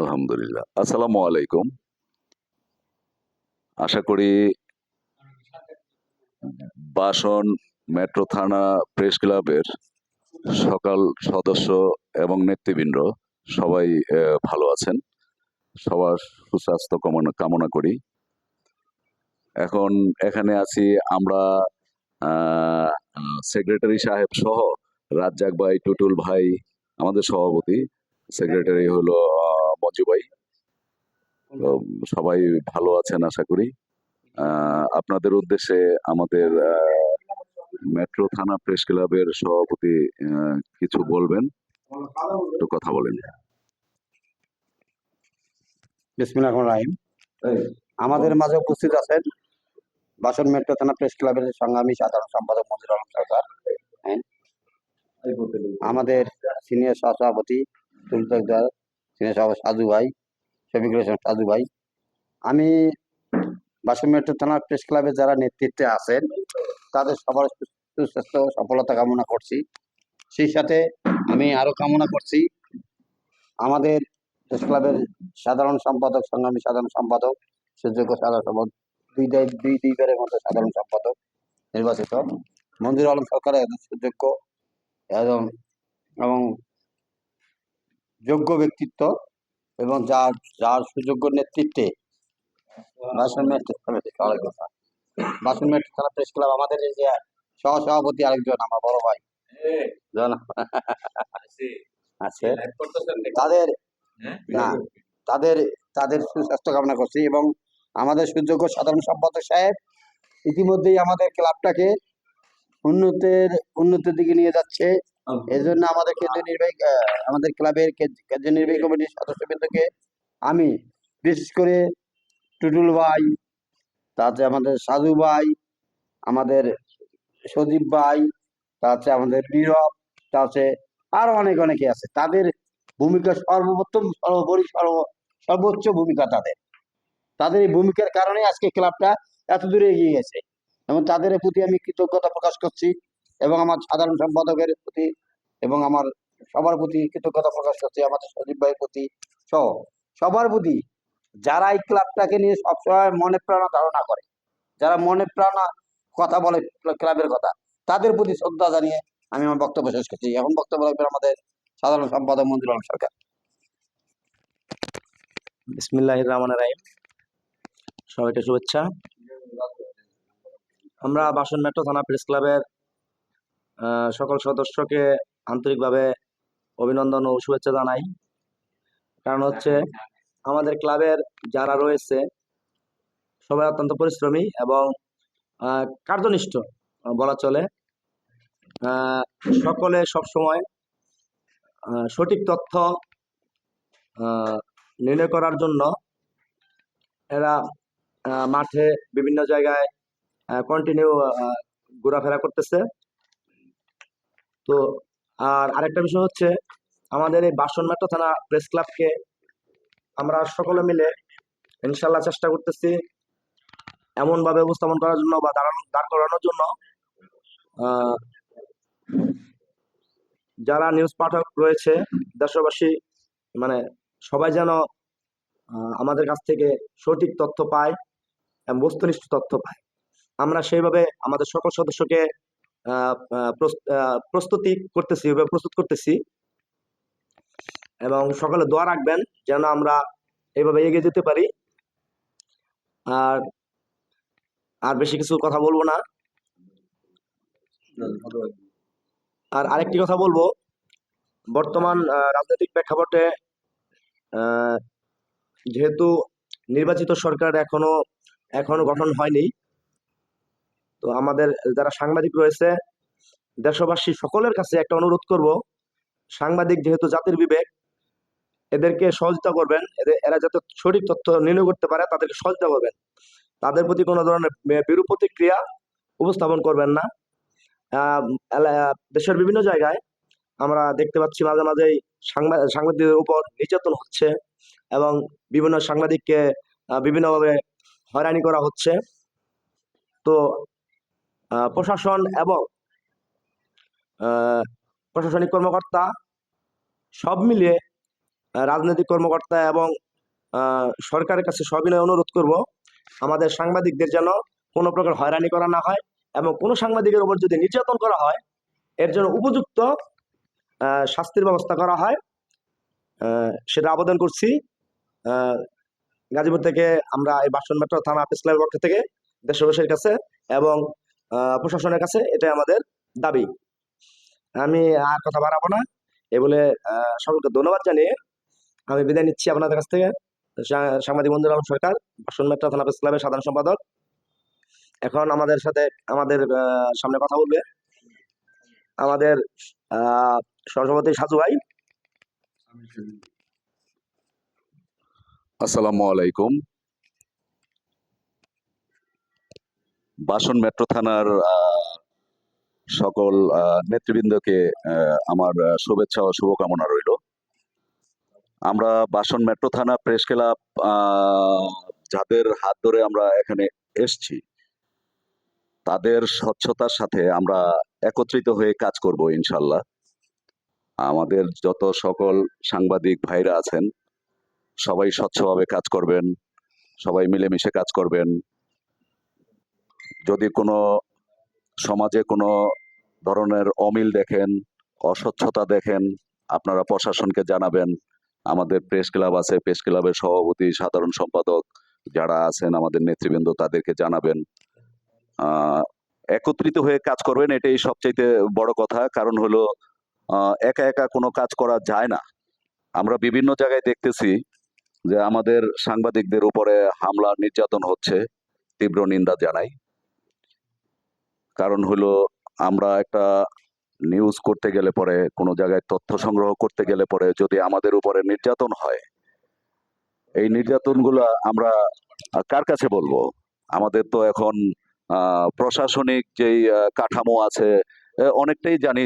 আলহামদুলিল্লাহ। আসসালামু আলাইকুম। আশা করি বাসন, মেট্রো থানা, প্রেস ক্লাবের সকাল সদস্য এবং নেতৃবৃন্দ সবাই ভালো আছেন। সবার সুস্বাস্থ্য কামনা কামনা করি। এখন এখানে আছি আমরা সেক্রেটারি সাহেব সহ রাজ্জাক ভাই, টুটুল ভাই, আমাদের সভাপতি। সেক্রেটারি হলো মঞ্জু ভাই। তো সবাই ভালো আছেন আশা করি। আপনাদের উদ্দেশ্যে আমাদের মেট্রো থানা প্রেস ক্লাবের সভাপতি কিছু বলবেন? একটু কথা বলেন। বিসমিল্লাহ রাহিম। আমাদের মাঝে উপস্থিত আছেন বাসন মেট্রো থানা প্রেস ক্লাবের সংগ্রামী সাধারণ সম্পাদক মঞ্জুর আলম সরকার। হ্যাঁ। আমাদের সিনিয়র সহসভাপতি তুলতকদার সভাপতি সাজু ভাই শফিকুল ইসলাম সাজু ভাই। আমি বাসন মেট্রো থানা প্রেস ক্লাবে যারা নেতৃত্বে আছেন, তাদের সবার সুস্বাস্থ্য, সফলতা কামনা করছি। সেই সাথে আমি আরও কামনা করছি, আমাদের প্রেস ক্লাবের সাধারণ সম্পাদক, সংগ্রামী সাধারণ সম্পাদক, সুযোগ্য সাধারণ সম্পাদক, দুই দায় দুই দুইবারের মতো সাধারণ সম্পাদক, নির্বাচিত। মঞ্জুর আলম সরকারের একজন সুযোগ্য এবং এবং যোগ্য ব্যক্তিত্ব এবং যার যার সুযোগ্য নেতৃত্বে বাসন থানা প্রেস ক্লাব আমাদের এই যে সহ সভাপতি আরেকজন, আমার বড় ভাই। আছে। তাদের না, তাদের তাদের সুস্বাস্থ্য কামনা করছি এবং আমাদের সুযোগ্য সাধারণ সম্পাদক সাহেব ইতিমধ্যেই আমাদের ক্লাবটাকে উন্নতের, উন্নতির দিকে নিয়ে যাচ্ছে। এই জন্য আমাদের কেন্দ্রীয় নির্বাহী আমাদের ক্লাবের কেন্দ্রীয় নির্বাহী কমিটির সদস্যবৃন্দকে আমি বিশেষ করে টুটুল ভাই তাতে আমাদের সাধু ভাই, আমাদের সদীপ ভাই তাতে আমাদের নীরব তাতে আরও অনেক অনেকে আছে। তাদের ভূমিকা সর্বপ্রথম, সর্বোপরি, সর্ব, সর্বোচ্চ ভূমিকা তাদের। তাদের এই ভূমিকার কারণে আজকে ক্লাবটা এত দূরে এগিয়ে গেছে। এবং তাদের প্রতি আমি কৃতজ্ঞতা প্রকাশ করছি। এবং আমার সাধারণ সম্পাদকের প্রতি এবং আমার সবার প্রতি কৃতজ্ঞতা প্রকাশ করছি, আমাদের সজীব ভাইয়ের প্রতি সহ সবার প্রতি। যারা এই ক্লাবটাকে নিয়ে সবসময় মনে প্রাণা ধারণা করে, যারা মনে প্রাণা কথা বলে ক্লাবের কথা, তাদের প্রতি শ্রদ্ধা জানিয়ে আমি আমার বক্তব্য শেষ করছি। এখন বক্তব্য রাখবেন আমাদের সাধারণ সম্পাদক মঞ্জুর আলম সরকার। বিসমিল্লাহ রহমান রাহিম। সবাইকে শুভেচ্ছা। আমরা বাসন মেট্রো থানা প্রেস ক্লাবের সকল সদস্যকে আন্তরিকভাবে অভিনন্দন ও শুভেচ্ছা জানাই। কারণ হচ্ছে আমাদের ক্লাবের যারা রয়েছে, সবাই অত্যন্ত পরিশ্রমী এবং কার্যনিষ্ঠ, বলা চলে। সকলে সবসময় সঠিক তথ্য নির্ণয় করার জন্য এরা মাঠে বিভিন্ন জায়গায় কন্টিনিউ ঘোরাফেরা করতেছে। তো আর আরেকটা বিষয় হচ্ছে, আমাদের এই বাসন মেট্রো থানা প্রেস ক্লাবকে আমরা সকলে মিলে ইনশাল্লাহ চেষ্টা করতেছি এমনভাবে উপস্থাপন করার জন্য বা দাঁড়ানো, দাঁড় করানোর জন্য। যারা নিউজ পাঠক রয়েছে, দেশবাসী মানে সবাই যেন আমাদের কাছ থেকে সঠিক তথ্য পায় এবং বস্তুনিষ্ঠ তথ্য পায়। আমরা সেইভাবে আমাদের সকল সদস্যকে প্রস্তুতি করতেছি প্রস্তুত করতেছি। এবং সকালে দোয়া রাখবেন যেন আমরা এইভাবে এগিয়ে যেতে পারি। আর আর বেশি কিছু কথা বলব না। আর আরেকটি কথা বলব, বর্তমান রাজনৈতিক প্রেক্ষাপটে যেহেতু নির্বাচিত সরকার এখনও এখনও গঠন হয়নি তো আমাদের যারা সাংবাদিক রয়েছে, দেশবাসী সকলের কাছে একটা অনুরোধ করব, সাংবাদিক যেহেতু জাতির বিবেক, এদেরকে সহযোগিতা করবেন এদের এরা যাতে সঠিক তথ্য নির্ণয় করতে পারে, তাদেরকে সহযোগিতা করবেন। তাদের প্রতি কোনো ধরনের বিরূপ প্রতিক্রিয়া উপস্থাপন করবেন না। দেশের বিভিন্ন জায়গায় আমরা দেখতে পাচ্ছি মাঝে মাঝেই সাংবাদ সাংবাদিকদের উপর নির্যাতন হচ্ছে এবং বিভিন্ন সাংবাদিককে বিভিন্নভাবে হয়রানি করা হচ্ছে। তো প্রশাসন এবং প্রশাসনিক কর্মকর্তা সব মিলিয়ে রাজনৈতিক কর্মকর্তা এবং সরকারের কাছে সবিনয় অনুরোধ করব, আমাদের সাংবাদিকদের যেন কোনো প্রকার হয়রানি করা না হয় এবং কোনো সাংবাদিকের উপর যদি নির্যাতন করা হয়, এর জন্য উপযুক্ত শাস্তির ব্যবস্থা করা হয়। সেটা আবেদন করছি। গাজীপুর থেকে আমরা এই বাসন মেট্রো থানা প্রেস পক্ষ থেকে দেশবাসীর কাছে এবং প্রশাসনের কাছে, এটাই আমাদের দাবি। আমি আর কথা বাড়াবো না। এ বলে সকলকে ধন্যবাদ জানিয়ে আমি বিদায় নিচ্ছি আপনাদের কাছ থেকে। সাংবাদিক বন্ধুর আলম সরকার, বাসন মেট্রো থানা ক্লাবের সাধারণ সম্পাদক। এখন আমাদের সাথে, আমাদের সামনে কথা বলবে আমাদের, আহ, সহসভাপতি সাজু ভাই। আসসালামু আলাইকুম। বাসন মেট্রো থানার সকল নেতৃবৃন্দকে আমার শুভেচ্ছা ও শুভকামনা রইল। আমরা বাসন মেট্রো থানা প্রেস ক্লাব যাদের হাত ধরে আমরা এখানে এসছি, তাদের স্বচ্ছতার সাথে আমরা একত্রিত হয়ে কাজ করব ইনশাল্লাহ আমাদের যত সকল সাংবাদিক ভাইরা আছেন, সবাই স্বচ্ছভাবে কাজ করবেন, সবাই মিলেমিশে কাজ করবেন। যদি কোনো সমাজে কোনো ধরনের অমিল দেখেন, অস্বচ্ছতা দেখেন, আপনারা প্রশাসনকে জানাবেন। আমাদের প্রেস ক্লাব আছে, প্রেস ক্লাবের সভাপতি, সাধারণ সম্পাদক যারা আছেন, আমাদের নেতৃবৃন্দ তাদেরকে জানাবেন। একত্রিত হয়ে কাজ করবেন, এটাই সবচাইতে বড় কথা। কারণ হলো একা একা কোনো কাজ করা যায় না। আমরা বিভিন্ন জায়গায় দেখতেছি যে আমাদের সাংবাদিকদের উপরে হামলা নির্যাতন হচ্ছে, তীব্র নিন্দা জানাই। কারণ হলো আমরা একটা নিউজ করতে গেলে পরে, কোনো জায়গায় তথ্য সংগ্রহ করতে গেলে পরে যদি আমাদের উপরে নির্যাতন হয়, এই নির্যাতনগুলো আমরা কার কাছে বলব? আমাদের তো এখন প্রশাসনিক যেই কাঠামো আছে অনেকটাই জানি